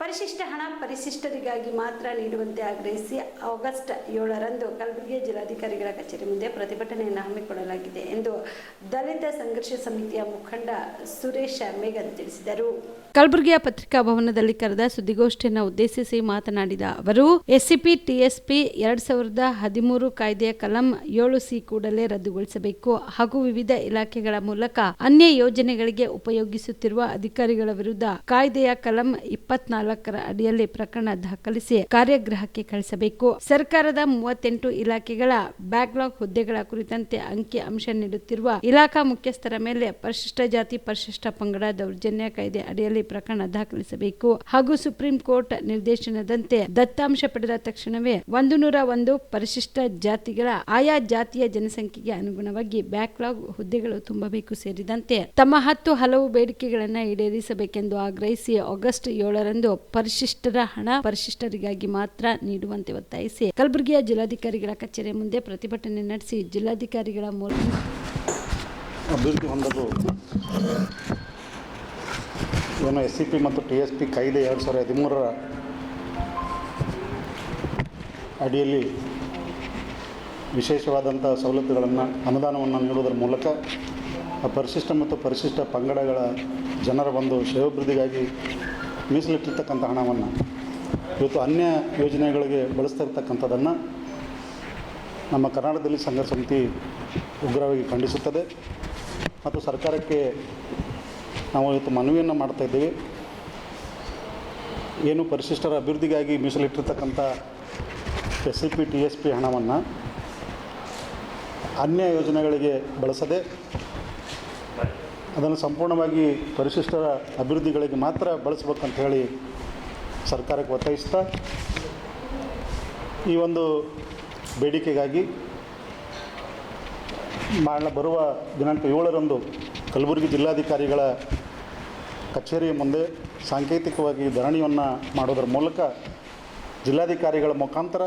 ಪರಿಶಿಷ್ಟ ಹಣ ಪರಿಶಿಷ್ಟರಿಗಾಗಿ ಮಾತ್ರ ನೀಡುವಂತೆ ಆಗ್ರಹಿಸಿ ಆಗಸ್ಟ್ ಏಳರಂದು ಕಲಬುರಗಿ ಜಿಲ್ಲಾಧಿಕಾರಿಗಳ ಕಚೇರಿ ಮುಂದೆ ಪ್ರತಿಭಟನೆಯನ್ನು ಹಮ್ಮಿಕೊಳ್ಳಲಾಗಿದೆ ಎಂದು ದಲಿತ ಸಂಘರ್ಷ ಸಮಿತಿಯ ಮುಖಂಡ ಸುರೇಶ ಮೇಘನ್ ತಿಳಿಸಿದರು. ಕಲಬುರಗಿಯ ಪತ್ರಿಕಾ ಭವನದಲ್ಲಿ ಕರೆದ ಸುದ್ದಿಗೋಷ್ಠಿಯನ್ನು ಉದ್ದೇಶಿಸಿ ಮಾತನಾಡಿದ ಅವರು, ಎಸ್ಸಿಪಿ, ಟಿಎಸ್ಪಿ ಎರಡ್ ಸಾವಿರದ ಹದಿಮೂರು ಕಾಯ್ದೆಯ ಕಲಂ ಏಳು ಸಿ ಕೂಡಲೇ ರದ್ದುಗೊಳಿಸಬೇಕು ಹಾಗೂ ವಿವಿಧ ಇಲಾಖೆಗಳ ಮೂಲಕ ಅನ್ಯ ಯೋಜನೆಗಳಿಗೆ ಉಪಯೋಗಿಸುತ್ತಿರುವ ಅಧಿಕಾರಿಗಳ ವಿರುದ್ಧ ಕಾಯ್ದೆಯ ಕಲಂ ಇಪ್ಪತ್ನಾಲ್ಕರ ಅಡಿಯಲ್ಲಿ ಪ್ರಕರಣ ದಾಖಲಿಸಿ ಕಾರ್ಯಗ್ರಹಕ್ಕೆ ಕಳಿಸಬೇಕು. ಸರ್ಕಾರದ ಮೂವತ್ತೆಂಟು ಇಲಾಖೆಗಳ ಬ್ಯಾಕ್ಲಾಗ್ ಹುದ್ದೆಗಳ ಕುರಿತಂತೆ ಅಂಕಿ ಅಂಶ ನೀಡುತ್ತಿರುವ ಇಲಾಖಾ ಮುಖ್ಯಸ್ಥರ ಮೇಲೆ ಪರಿಶಿಷ್ಟ ಜಾತಿ, ಪರಿಶಿಷ್ಟ ಪಂಗಡ ದೌರ್ಜನ್ಯ ಕಾಯ್ದೆ ಅಡಿಯಲ್ಲಿ ಪ್ರಕರಣ ದಾಖಲಿಸಬೇಕು. ಹಾಗೂ ಸುಪ್ರೀಂ ಕೋರ್ಟ್ ನಿರ್ದೇಶನದಂತೆ ದತ್ತಾಂಶ ಪಡೆದ ತಕ್ಷಣವೇ ಒಂದು ನೂರ ಒಂದು ಪರಿಶಿಷ್ಟ ಜಾತಿಗಳ, ಆಯಾ ಜಾತಿಯ ಜನಸಂಖ್ಯೆಗೆ ಅನುಗುಣವಾಗಿ ಬ್ಯಾಕ್ಲಾಗ್ ಹುದ್ದೆಗಳು ತುಂಬಬೇಕು ಸೇರಿದಂತೆ ತಮ್ಮ ಹತ್ತು ಹಲವು ಬೇಡಿಕೆಗಳನ್ನು ಈಡೇರಿಸಬೇಕೆಂದು ಆಗ್ರಹಿಸಿ ಆಗಸ್ಟ್ ಏಳರಂದು ಪರಿಶಿಷ್ಟರ ಹಣ ಪರಿಶಿಷ್ಟರಿಗಾಗಿ ಮಾತ್ರ ನೀಡುವಂತೆ ಒತ್ತಾಯಿಸಿ ಕಲಬುರಗಿಯ ಜಿಲ್ಲಾಧಿಕಾರಿಗಳ ಕಚೇರಿ ಮುಂದೆ ಪ್ರತಿಭಟನೆ ನಡೆಸಿ ಜಿಲ್ಲಾಧಿಕಾರಿಗಳ ಮೂಲಕ ಅಭಿವೃದ್ಧಿ ಹೊಂದಲು ಇವನು ಎಸ್ ಸಿ ಪಿ ಮತ್ತು ಟಿ ಎಸ್ ಪಿ ಕಾಯ್ದೆ ಎರಡು ಸಾವಿರದ ಹದಿಮೂರರ ಅಡಿಯಲ್ಲಿ ವಿಶೇಷವಾದಂಥ ಸವಲತ್ತುಗಳನ್ನು ಅನುದಾನವನ್ನು ನೀಡುವುದರ ಮೂಲಕ ಪರಿಶಿಷ್ಟ ಮತ್ತು ಪರಿಶಿಷ್ಟ ಪಂಗಡಗಳ ಜನರ ಒಂದು ಶ್ರೇಯೋಭಿವೃದ್ಧಿಗಾಗಿ ಮೀಸಲಿಟ್ಟಿರ್ತಕ್ಕಂಥ ಹಣವನ್ನು ಇವತ್ತು ಅನ್ಯ ಯೋಜನೆಗಳಿಗೆ ಬಳಸ್ತಾ ನಮ್ಮ ಕರ್ನಾಟಕದಲ್ಲಿ ಸಂಘ ಸಮಿತಿ ಉಗ್ರವಾಗಿ ಖಂಡಿಸುತ್ತದೆ. ಮತ್ತು ಸರ್ಕಾರಕ್ಕೆ ನಾವು ಇವತ್ತು ಮನವಿಯನ್ನು ಮಾಡ್ತಾ ಇದ್ದೀವಿ. ಏನು ಪರಿಶಿಷ್ಟರ ಅಭಿವೃದ್ಧಿಗಾಗಿ ಮೀಸಲಿಟ್ಟಿರ್ತಕ್ಕಂಥ S C P, T S P ಹಣವನ್ನು ಅನ್ಯ ಯೋಜನೆಗಳಿಗೆ ಬಳಸದೆ ಅದನ್ನು ಸಂಪೂರ್ಣವಾಗಿ ಪರಿಶಿಷ್ಟರ ಅಭಿವೃದ್ಧಿಗಳಿಗೆ ಮಾತ್ರ ಬಳಸ್ಬೇಕಂತ ಹೇಳಿ ಸರ್ಕಾರಕ್ಕೆ ಒತ್ತಾಯಿಸ್ತಾ, ಈ ಒಂದು ಬೇಡಿಕೆಗಾಗಿ ಮಾಡ ಬರುವ ದಿನಾಂಕ ಏಳರಂದು ಕಲಬುರಗಿ ಜಿಲ್ಲಾಧಿಕಾರಿಗಳ ಕಚೇರಿಯ ಮುಂದೆ ಸಾಂಕೇತಿಕವಾಗಿ ಧರಣಿಯನ್ನು ಮಾಡೋದರ ಮೂಲಕ ಜಿಲ್ಲಾಧಿಕಾರಿಗಳ ಮುಖಾಂತರ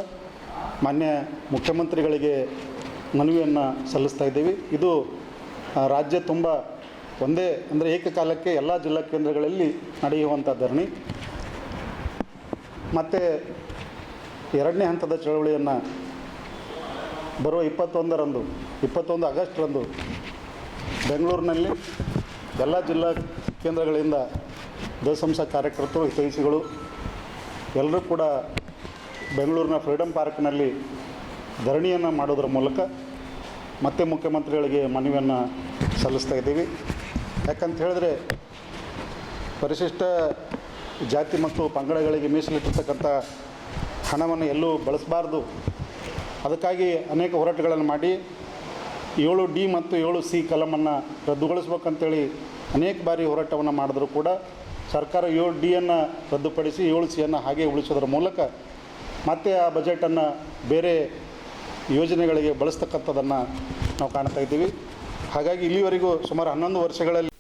ಮಾನ್ಯ ಮುಖ್ಯಮಂತ್ರಿಗಳಿಗೆ ಮನವಿಯನ್ನು ಸಲ್ಲಿಸ್ತಾ ಇದ್ದೀವಿ. ಇದು ರಾಜ್ಯ ತುಂಬ ಒಂದೇ ಅಂದರೆ ಏಕಕಾಲಕ್ಕೆ ಎಲ್ಲ ಜಿಲ್ಲಾ ಕೇಂದ್ರಗಳಲ್ಲಿ ನಡೆಯುವಂಥ ಧರಣಿ. ಮತ್ತು ಎರಡನೇ ಹಂತದ ಚಳವಳಿಯನ್ನು ಬರುವ ಇಪ್ಪತ್ತೊಂದರಂದು, ಇಪ್ಪತ್ತೊಂದು ಆಗಸ್ಟ್ರಂದು ಬೆಂಗಳೂರಿನಲ್ಲಿ ಎಲ್ಲ ಜಿಲ್ಲಾ ಕೇಂದ್ರಗಳಿಂದ ದಸಂಸ ಕಾರ್ಯಕರ್ತರು, ಹಿತೈಷಿಗಳು ಎಲ್ಲರೂ ಕೂಡ ಬೆಂಗಳೂರಿನ ಫ್ರೀಡಮ್ ಪಾರ್ಕ್ನಲ್ಲಿ ಧರಣಿಯನ್ನು ಮಾಡೋದ್ರ ಮೂಲಕ ಮತ್ತೆ ಮುಖ್ಯಮಂತ್ರಿಗಳಿಗೆ ಮನವಿಯನ್ನು ಸಲ್ಲಿಸ್ತಾ ಇದ್ದೀವಿ. ಯಾಕಂತ ಹೇಳಿದ್ರೆ ಪರಿಶಿಷ್ಟ ಜಾತಿ ಮತ್ತು ಪಂಗಡಗಳಿಗೆ ಮೀಸಲಿಟ್ಟಿರ್ತಕ್ಕಂಥ ಹಣವನ್ನು ಎಲ್ಲೂ ಬಳಸಬಾರ್ದು. ಅದಕ್ಕಾಗಿ ಅನೇಕ ಹೋರಾಟಗಳನ್ನು ಮಾಡಿ ಏಳು ಡಿ ಮತ್ತು ಏಳು ಸಿ ಕಲಮನ್ನು ರದ್ದುಗೊಳಿಸ್ಬೇಕಂತೇಳಿ ಅನೇಕ ಬಾರಿ ಹೋರಾಟವನ್ನು ಮಾಡಿದ್ರು ಕೂಡ ಸರ್ಕಾರ ಏಳು ಡಿಯನ್ನು ರದ್ದುಪಡಿಸಿ ಏಳು ಸಿಯನ್ನು ಹಾಗೆ ಉಳಿಸೋದ್ರ ಮೂಲಕ ಮತ್ತೆ ಆ ಬಜೆಟನ್ನು ಬೇರೆ ಯೋಜನೆಗಳಿಗೆ ಬಳಸ್ತಕ್ಕಂಥದ್ದನ್ನು ನಾವು ಕಾಣ್ತಾ ಇದ್ದೀವಿ. ಹಾಗಾಗಿ ಇಲ್ಲಿವರೆಗೂ ಸುಮಾರು ಹನ್ನೊಂದು ವರ್ಷಗಳಲ್ಲಿ